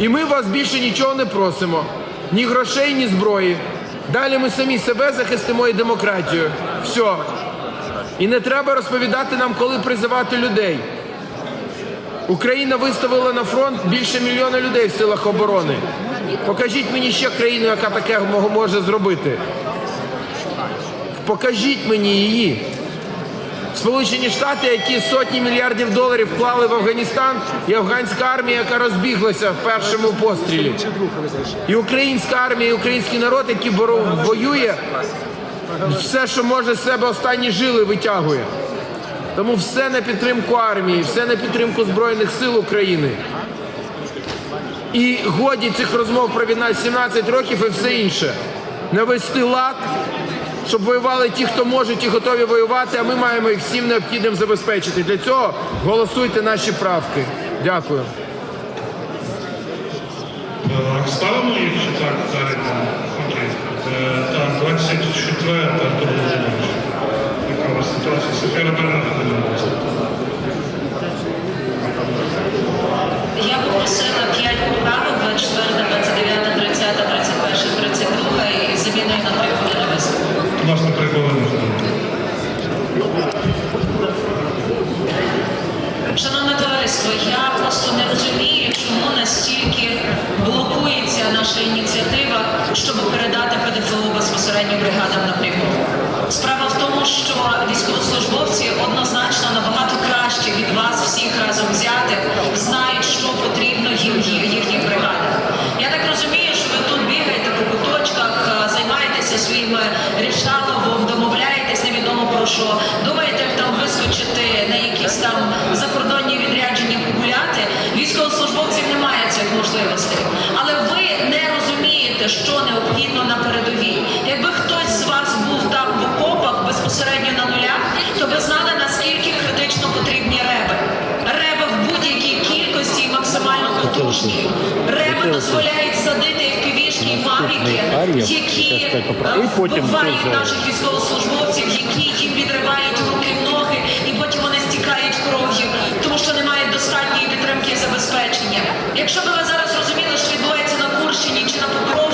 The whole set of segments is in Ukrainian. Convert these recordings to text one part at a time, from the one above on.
І ми вас більше нічого не просимо. Ні грошей, ні зброї. Далі ми самі себе захистимо і демократію. Все. І не треба розповідати нам, коли призивати людей. Україна виставила на фронт більше мільйона людей в силах оборони. Покажіть мені ще країну, яка таке може зробити. Покажіть мені її. Сполучені Штати, які сотні мільярдів доларів вклали в Афганістан, і афганська армія, яка розбіглася в першому пострілі. І українська армія, і український народ, боро- воює, все, що може з себе останні жили, витягує. Тому все на підтримку армії, все на підтримку Збройних сил України. І годі цих розмов про війна 17 років і все інше. Навести лад, щоб воювали ті, хто можуть і готові воювати, а ми маємо їх всім необхідним забезпечити. Для цього голосуйте наші правки. Дякую. Ставимо їх чи так далі? Окей. Е, Так, 24 друге. Яка у вас ситуація? Софія Романівна, будь ласка. Я попросила 5 поправок, 24, 29, 30, 31, 32 і заміною на 3 хвилини виступ. У нас на три хвилини. Шановне товариство, я просто не розумію, чому настільки блокується наша ініціатива, щоб передати ПДФО безпосередньо бригадам напряму. Справа в тому, що військовослужбовці однозначно набагато краще від вас всіх разом взятих знають, що потрібно їм ї- їхнім бригадам. Я так розумію, що ви тут бігаєте по куточках, е, займаєтеся своїм рішаловом, домовляєтесь невідомо про що, думаєте, там вискочити на якісь там закордонні відрядження погуляти. Військовослужбовців немає цих можливостей. Але ви не розумієте, що необхідно на передовій. Якби хтось з вас був там в окопах безпосередньо на нулях, то ви знали, наскільки критично потрібні реби. Реби в будь-якій кількості і максимально потужні. Реби дозволяють садити впівішки і мавіки, які е, вбивають наших військовослужбовців, які їм відривають руки, ноги, і потім вони стікають кров'ю, тому що немає достатньої підтримки і забезпечення. Якщо б ви зараз розуміли, що відбувається на Курщині чи на Покровщині,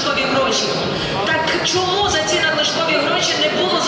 надлишкові гроші. Так чому за ці надлишкові гроші не було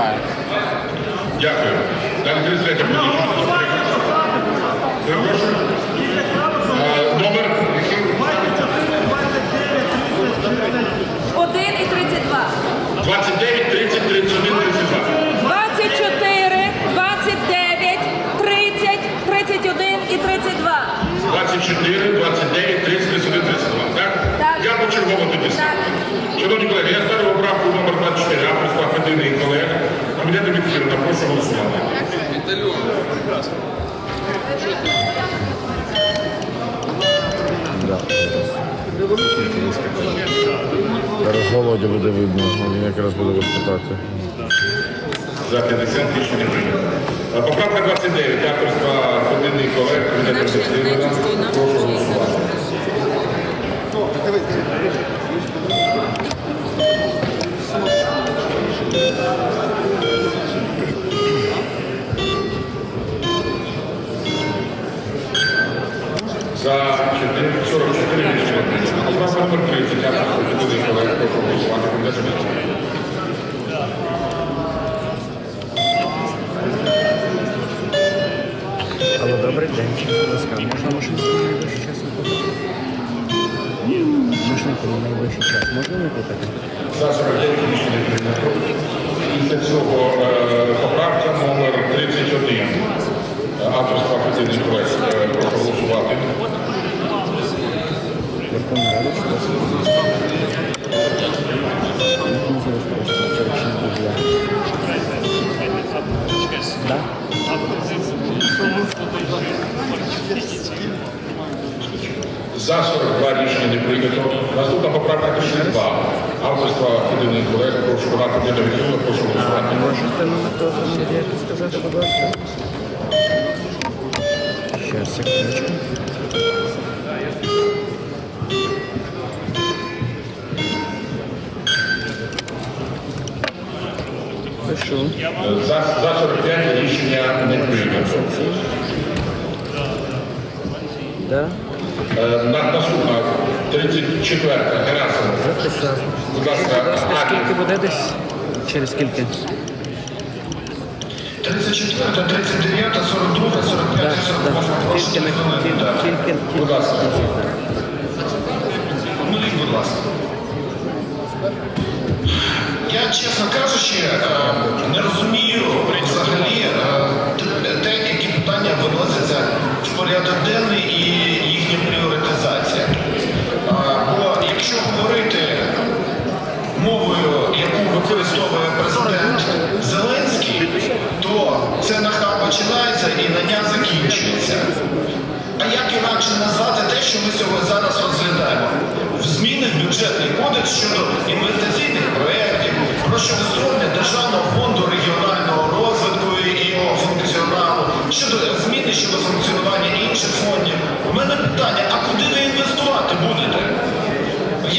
немає. Дякую. Далі 33 Перепрошую. Е, Номер, який? 1 і 32. 29, 30, 31, 32. 24, 29, 30, 31 і 32. 24, 29, 30, 31, 32. Так? Так. Я почергово тоді ставлю. Шановні колеги, я ставлю поправку номер 24 авторства Федини і колег. Комітетом відхилено. Прошу голосувати. Зараз Володя буде видно, він якраз буде виступати. За 50 рішення прийнято. Е, Поправка 29. Авторства Федини колег. Прошу голосувати. За 44 рішення. Поправка номер 30. Авторства Федини колег. Прошу голосувати. Комітетом відхилено. Алло, добрий день. Будь ласка, можна машинку на найближчий час викликати? Машинку на найближчий час можна викликати? За 49 рішення прийнято. Після цього е, поправка номер 31. Авторства Федини колег. Прошу голосувати. Верховна Рада, що вас Як називається просто? 46 була. Да? За 42 рішення не прийнято. Наступна поправка 32. Авторства Федини колег. Прошу подати для відхилення. Прошу голосувати. Можете сказати, будь ласка? Секундочку. За, за 45 рішення не прийнято. Да? Е, на- Наступна 34. Герасимов. Записав. Будь ласка, скільки буде десь? Через скільки? 34, 39, 42, 45, Да, 48. да. Прошу Тільки не хвилини тільки, дати. тільки, Будь ласка. Помиліть, будь ласка. Я, чесно кажучи, е, не розумію взагалі е, те, які питання виносяться в порядок денний і їхня пріоритизація. Е, Бо якщо говорити мовою, яку використовує президент Зеленський, то це на Х починається і на ня закінчується. А як інакше назвати те, що ми сьогодні зараз розглядаємо? Зміни в бюджетний кодекс щодо інвестиційних проєктів, про щодо Державного фонду регіонального розвитку і його функціоналу, щодо зміни щодо функціонування інших фондів. У мене питання, а куди ви інвестувати будете?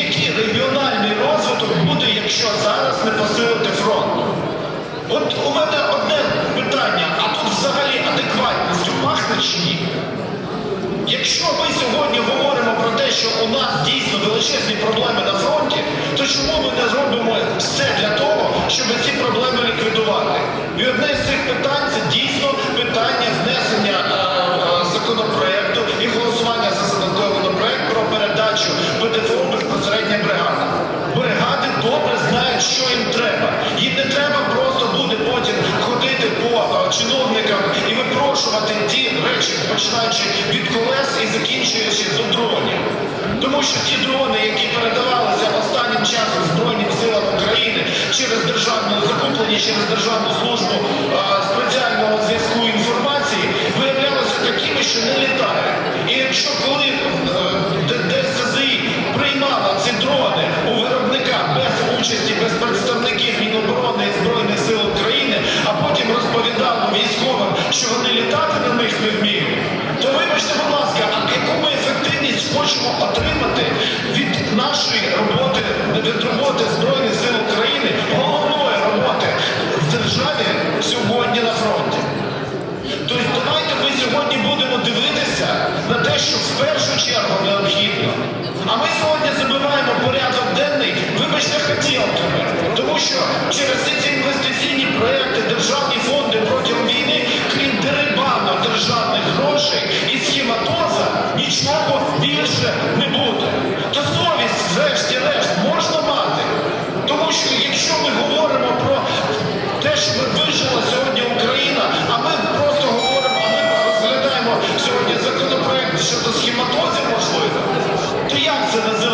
Який регіональний розвиток буде, якщо зараз не посилити фронт? От у мене що у нас дійсно величезні проблеми на фронті, то чому ми не зробимо все для того, щоб ці проблеми ліквідувати? І одне з цих питань це дійсно питання внесення е, е, законопроекту і голосування за законопроект про передачу ПДФО безпосередньо бригадам. Бригади добре знають, що їм треба. Їм не треба просто буде потім ходити по е, чиновникам і випрошувати ті речі, починаючи від колес і закінчуючи до дронів. Тому що ті дрони, які передавалися останнім часом Збройним силам України через державну закуплені через державну службу хочемо отримати від нашої роботи, від роботи Збройних сил України, головної роботи в державі сьогодні на фронті? Тобто давайте ми сьогодні будемо дивитися на те, що в першу чергу необхідно. А ми сьогодні забиваємо порядок денний, вибачте, хотілками. Тому що через ці ці інвестиційні проекти, державні фонди протягом війни, крім дерибану державних грошей і схематоза, нічого більше не буде. То совість, врешті-решт, можна мати. Тому що якщо ми говоримо про те, що вижила сьогодні Україна, а ми просто говоримо, а ми розглядаємо сьогодні законопроект щодо схематозів, можливо, то як це називається?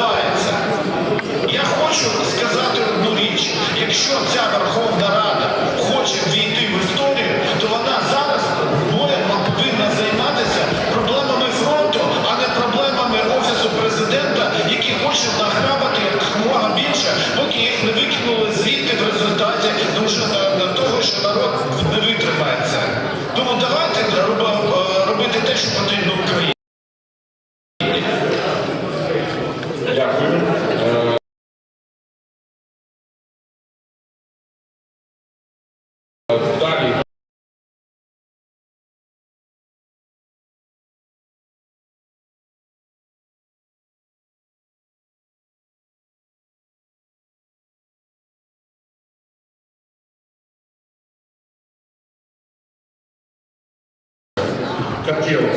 Наполягает.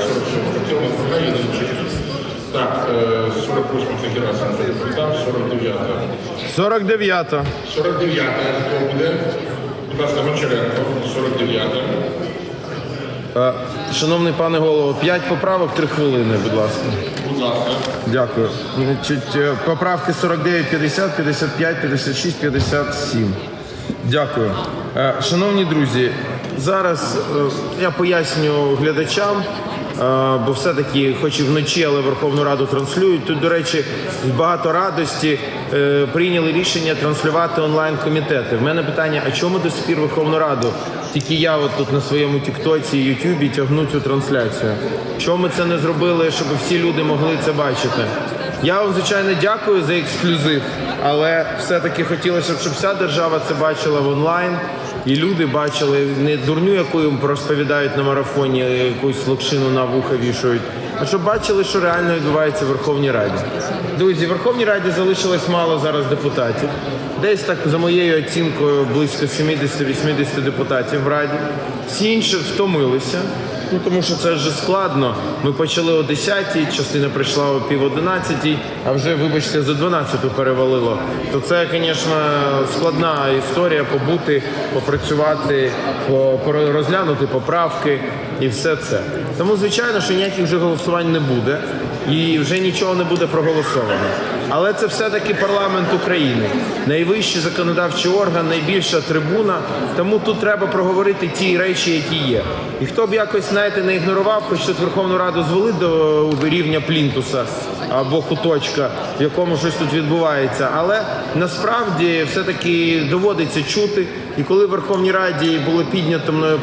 47. Котел наполягает. Так, е, 48 федерація відповідав, 49. 49. 49 хто буде? Будь ласка, Гончаренко, 49. Е, Шановний пане голово, 5 поправок, 3 хвилини, будь ласка. Будь ласка. Дякую. Значить, е, поправки 49, 50, 55, 56, 57. Дякую. Е, Шановні друзі, зараз е, я поясню глядачам, е, бо все-таки, хоч і вночі, але Верховну Раду транслюють. Тут, до речі, багато радості е, прийняли рішення транслювати онлайн комітети. В мене питання: а чому до сих пір Верховну Раду? Тільки я от тут на своєму Тіктоці і Ютубі тягну цю трансляцію. Чому ми це не зробили, щоб всі люди могли це бачити? Я вам звичайно дякую за ексклюзив, але все-таки хотілося б, щоб вся держава це бачила в онлайн, і люди бачили не дурню, яку їм розповідають на марафоні, якусь локшину на вуха вішають, а щоб бачили, що реально відбувається в Верховній Раді. Друзі, в Верховній Раді залишилось мало зараз депутатів. Десь так за моєю оцінкою близько 70-80 депутатів в Раді. Всі інші втомилися. Ну тому що це вже складно. Ми почали о 10-й, частина прийшла о пів 11 а вже, вибачте, за 12-ту перевалило. То це, звісно, складна історія побути, попрацювати, по- по- розглянути поправки і все це. Тому, звичайно, що ніяких вже голосувань не буде і вже нічого не буде проголосовано. Але це все-таки парламент України, найвищий законодавчий орган, найбільша трибуна. Тому тут треба проговорити ті речі, які є. І хто б якось знаєте, не ігнорував, хоч тут Верховну Раду звели до рівня плінтуса або куточка, в якому щось тут відбувається. Але насправді все-таки доводиться чути. І коли в Верховній Раді було піднято мною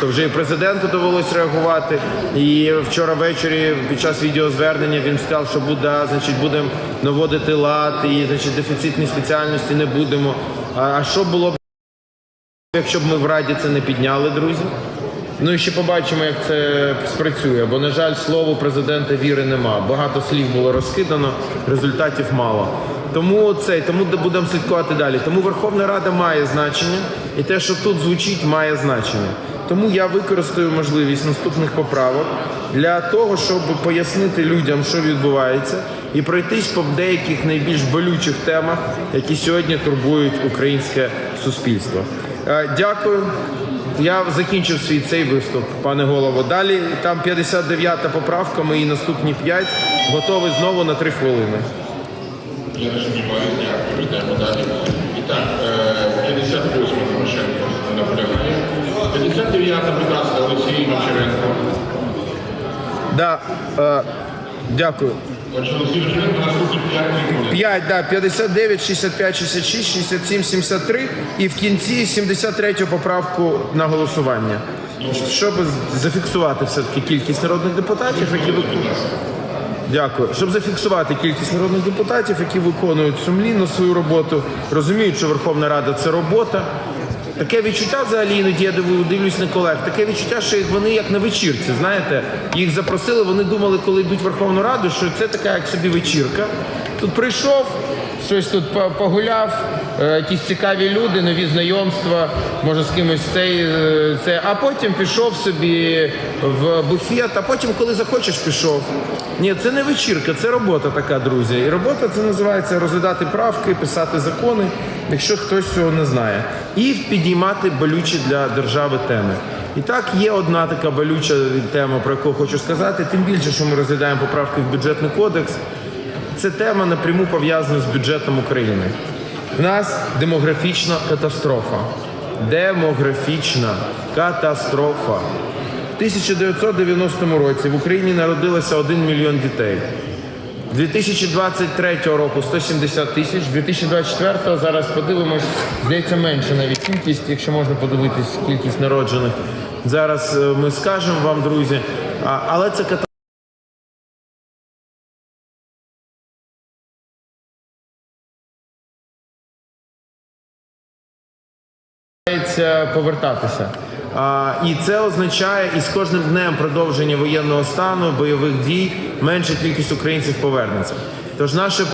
то вже і президенту довелось реагувати. І вчора ввечері під час відеозвернення він сказав, що буде, значить, будемо наводити лад, і значить, дефіцитні спеціальності не будемо. А, що було б, якщо б ми в Раді це не підняли, друзі? Ну і ще побачимо, як це спрацює. Бо, на жаль, слову президента віри нема. Багато слів було розкидано, результатів мало. Тому це, тому будемо слідкувати далі. Тому Верховна Рада має значення, і те, що тут звучить, має значення. Тому я використаю можливість наступних поправок для того, щоб пояснити людям, що відбувається, і пройтись по деяких найбільш болючих темах, які сьогодні турбують українське суспільство. Е, Дякую. Я закінчив свій цей виступ, пане голово. Далі там 59-та поправка, мої наступні 5. Готовий знову на 3 хвилини. Я не дякую. Йдемо далі. І так, е, 58 Тимошенко наполягає. 59 будь ласка, Олексій Гончаренко. Да, е, дякую. Отже, Олексій Гончаренко, наступні 5 хвилин. 5, да, 59, 65, 66, 67, 73 і в кінці 73 поправку на голосування. Щоб зафіксувати все-таки кількість народних депутатів, які виконують. Дякую. Щоб зафіксувати кількість народних депутатів, які виконують сумлінно свою роботу, розуміють, що Верховна Рада це робота. Таке відчуття взагалі іноді я дивлюсь на колег. Таке відчуття, що вони як на вечірці. Знаєте, їх запросили. Вони думали, коли йдуть в Верховну Раду, що це така як собі вечірка. Тут прийшов, щось тут погуляв, е, якісь цікаві люди, нові знайомства, може з кимось цей, е, це, а потім пішов собі в буфет, а потім, коли захочеш, пішов. Ні, це не вечірка, це робота така, друзі. І робота це називається розглядати правки, писати закони, якщо хтось цього не знає, і підіймати болючі для держави теми. І так є одна така болюча тема, про яку хочу сказати. Тим більше, що ми розглядаємо поправки в бюджетний кодекс. Це тема напряму пов'язана з бюджетом України. В нас демографічна катастрофа. Демографічна катастрофа. В 1990 році в Україні народилося 1 мільйон дітей. 2023 року 170 тисяч, 2024 зараз подивимось, здається менше навіть кількість, якщо можна подивитись кількість народжених. Зараз е, ми скажемо вам, друзі. Але це катастрофа. Намагається повертатися. А, і це означає, і з кожним днем продовження воєнного стану, бойових дій, менша кількість українців повернеться. Тож наше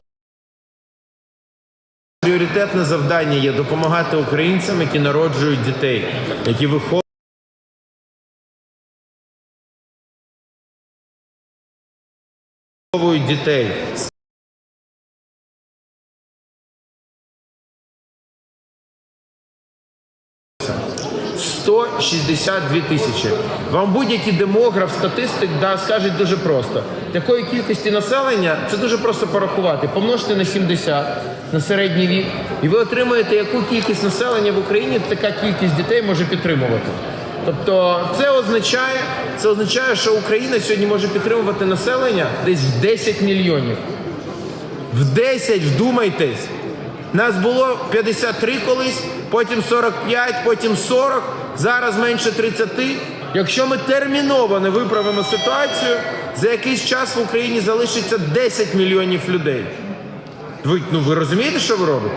пріоритетне завдання є допомагати українцям, які народжують дітей, які виховують. дітей 162 тисячі. Вам будь-який демограф, статистик да, скажуть дуже просто. Такої кількості населення це дуже просто порахувати. Помножте на 70 на середній вік, і ви отримаєте, яку кількість населення в Україні така кількість дітей може підтримувати. Тобто це означає, це означає, що Україна сьогодні може підтримувати населення десь в 10 мільйонів. В 10, вдумайтесь. Нас було 53 колись, потім 45, потім 40, зараз менше 30. Якщо ми терміново не виправимо ситуацію, за якийсь час в Україні залишиться 10 мільйонів людей. Ви, ну, ви розумієте, що ви робите?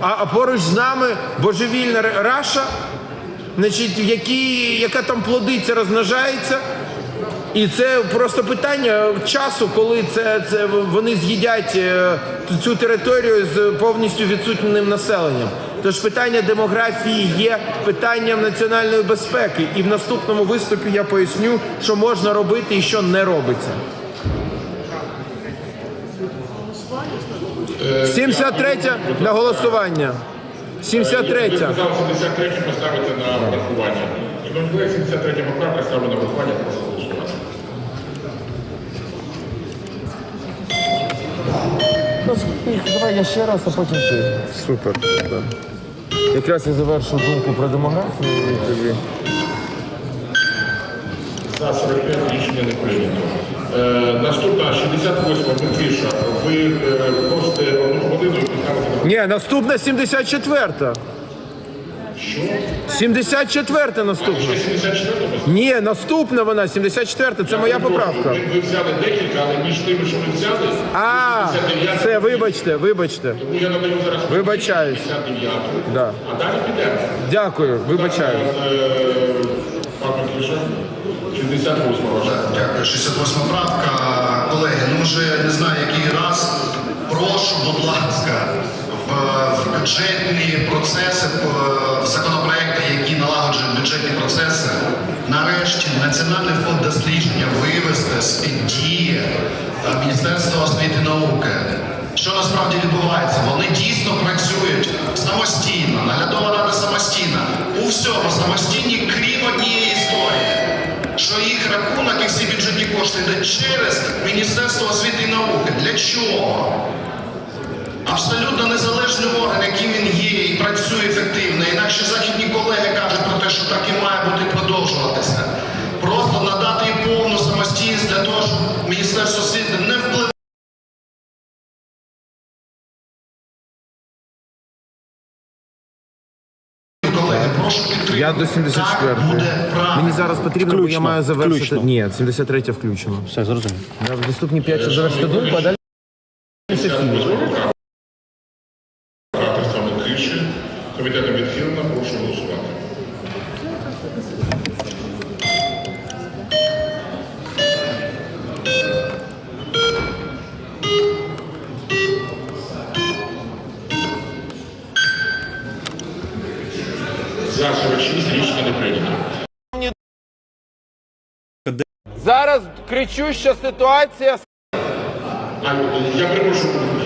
А, а поруч з нами божевільна Раша, значить, які, яка там плодиться, розмножається. І це просто питання часу, коли це, це вони з'їдять е, цю територію з повністю відсутнім населенням. Тож питання демографії є питанням національної безпеки. І в наступному виступі я поясню, що можна робити і що не робиться. 73 на голосування. 73. Ви сказали 73 поставити на врахування. І можливо 73 поправка ставлю на врахування, прошу. Давай я ще раз, а потім ти. Супер. Да. Якраз я завершу думку про демографію і тобі. За 45 рішення не прийнято. Е, наступна 68 Микиша. Ви е, просите одну годину і поставите Ні, наступна 74-та. Що? 74-та наступна. Ні, наступна вона, 74-та, це моя поправка. Ви, взяли декілька, але між тими, що ви взяли, А, 69. все, вибачте, вибачте. Тому я надаю зараз Вибачаюсь. 59. Да. А далі підемо. Дякую, вибачаю. Пан Микиша, 68 ваша. Дякую. 68 правка. Колеги, ну вже не знаю, який раз. Прошу, будь ласка, в, в бюджетні процеси, в- в законопроекти, які налагоджують бюджетні процеси, нарешті Національний фонд дослідження вивести з-під дії е, Міністерства освіти і науки. Що насправді відбувається? Вони дійсно працюють самостійно, наглядова рада самостійна. У всьому самостійні, крім однієї історії що їх рахунок і всі бюджетні кошти йдуть через Міністерство освіти і науки. Для чого? Абсолютно незалежний орган, яким він є і працює ефективно. Інакше західні колеги кажуть про те, що так і має бути продовжуватися. Просто надати їм повну самостійність для того, щоб Міністерство освіти не впливало. Я до 74-ї. Мені зараз потрібно, бо я маю завершити. включно. Ні, 73 включено. Все, зрозумів. Я в наступні 5 завершити думку, а далі. Комітетом відхилено, прошу голосувати. За 46 рішення не прийнято. Зараз кричуща ситуація. А, я перепрошую,